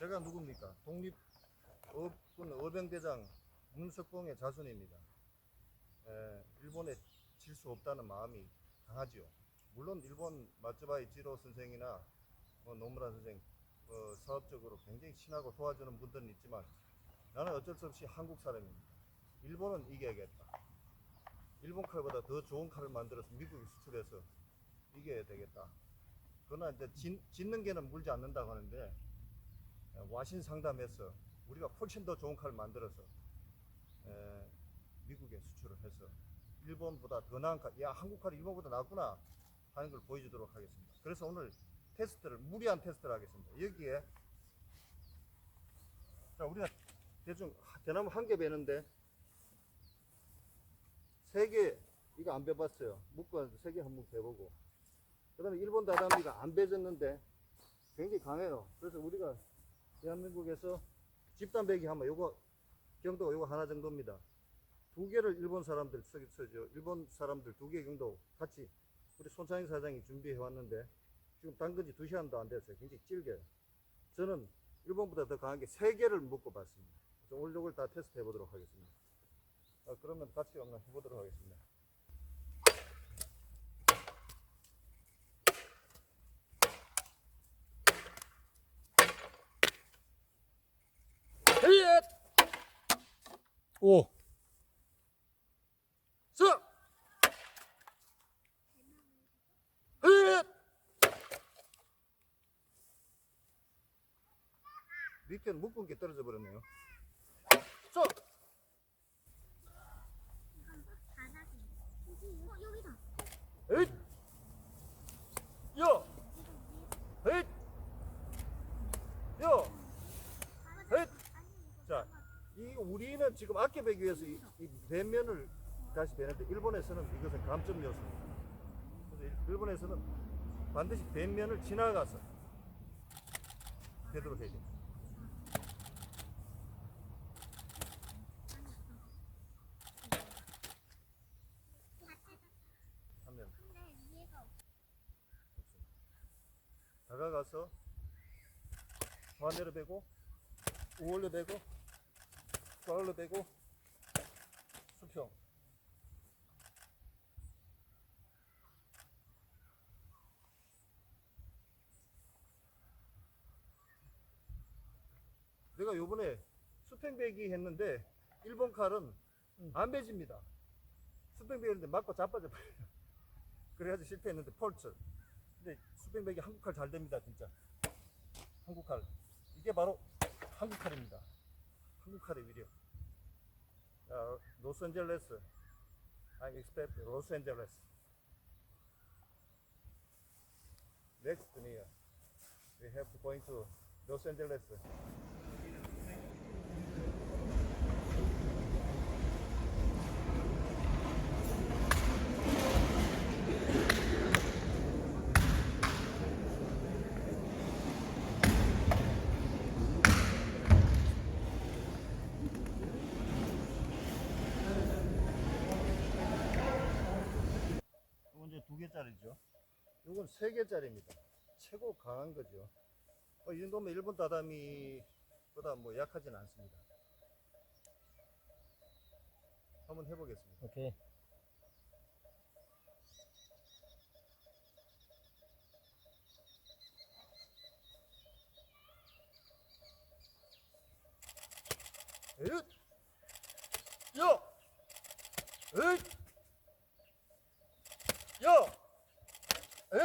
제가 누굽니까? 독립 어군 어병대장 문석봉의 자손입니다. 에, 일본에 질 수 없다는 마음이 강하지요. 물론 일본 마츠바이 지로 선생이나 뭐 노무라 선생 어, 사업적으로 굉장히 친하고 도와주는 분들은 있지만 나는 어쩔 수 없이 한국 사람입니다. 일본은 이겨야겠다. 일본 칼보다 더 좋은 칼을 만들어서 미국에 수출해서 이겨야 되겠다. 그러나 이제 짓, 짓는 게는 물지 않는다고 하는데 에, 와신 상담해서 우리가 훨씬 더 좋은 칼을 만들어서 에, 미국에 수출을 해서 일본보다 더 나은 칼, 야 한국 칼이 일본보다 낫구나 하는 걸 보여주도록 하겠습니다. 그래서 오늘 테스트를 무리한 테스트를 하겠습니다. 여기에 자 우리가 대충 대나무 한 개 베는데 세 개 이거 안 베봤어요. 묶어 세개 한번 베보고 그다음에 일본 다다미가 안 베졌는데 굉장히 강해요. 그래서 우리가 대한민국에서 집단 배기 하면 요거 경도가 요거 하나 정도입니다. 두 개를 일본 사람들 쓰- 쓰죠. 일본 사람들 두개 정도 같이 우리 손창희 사장이 준비해 왔는데 지금 담근 지두 시간도 안 됐어요. 굉장히 질겨요. 저는 일본보다 더 강하게 세 개를 묶어 봤습니다. 오늘 이걸 다 테스트 해 보도록 하겠습니다. 아, 그러면 같이 한번 해보도록 하겠습니다. 오. 서! 헤이엇! 밑에는 묶은 게 떨어져 버렸네요. 서! 어, 여기다. 에잇! 여! 에잇! 여! 에잇! 자, 이 우리는 지금 아껴 배기 위해서 이, 이 배면을 다시 배는데 일본에서는 이것은 감점 요소입니다. 그래서 일- 일본에서는 반드시 배면을 지나가서 되도록 해야 됩니다. 다가가서 좌내로 베고 우월로 베고 좌우로 베고 수평. 내가 요번에 수평 배기 했는데 일본 칼은 안 배집니다. 수평 배기 했는데 맞고 자빠져 버려요. 그래가지고 실패했는데 펄츠. 근데 수평배기 한국 칼 잘 됩니다 진짜. 한국 칼. 이게 바로 한국 칼입니다. 한국 칼의 위력 Los Angeles. I expect Los Angeles. Next year, we have to go to Los Angeles. 이제 두 개짜리죠. 이건 세 개짜리입니다. 최고 강한 거죠. 어, 이 정도면 일본 다다미보다 뭐 약하진 않습니다. 한번 해보겠습니다. 오케이. 에잇! 여! 에잇! 여! 자,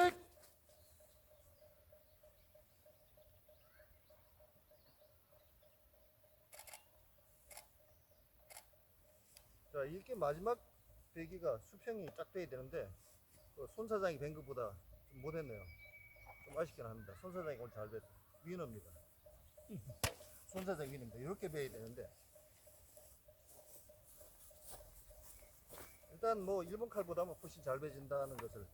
이렇게 마지막 배기가 수평이 딱 돼야 되는데 어, 손 사장이 뵌 것보다 좀 못했네요. 좀 아쉽긴 합니다. 손 사장이 오늘 잘 뵀어. 위너입니다. 손 사장 위너입니다. 이렇게 배야 되는데 일단 뭐 일본 칼보다는 훨씬 잘 배진다는 것을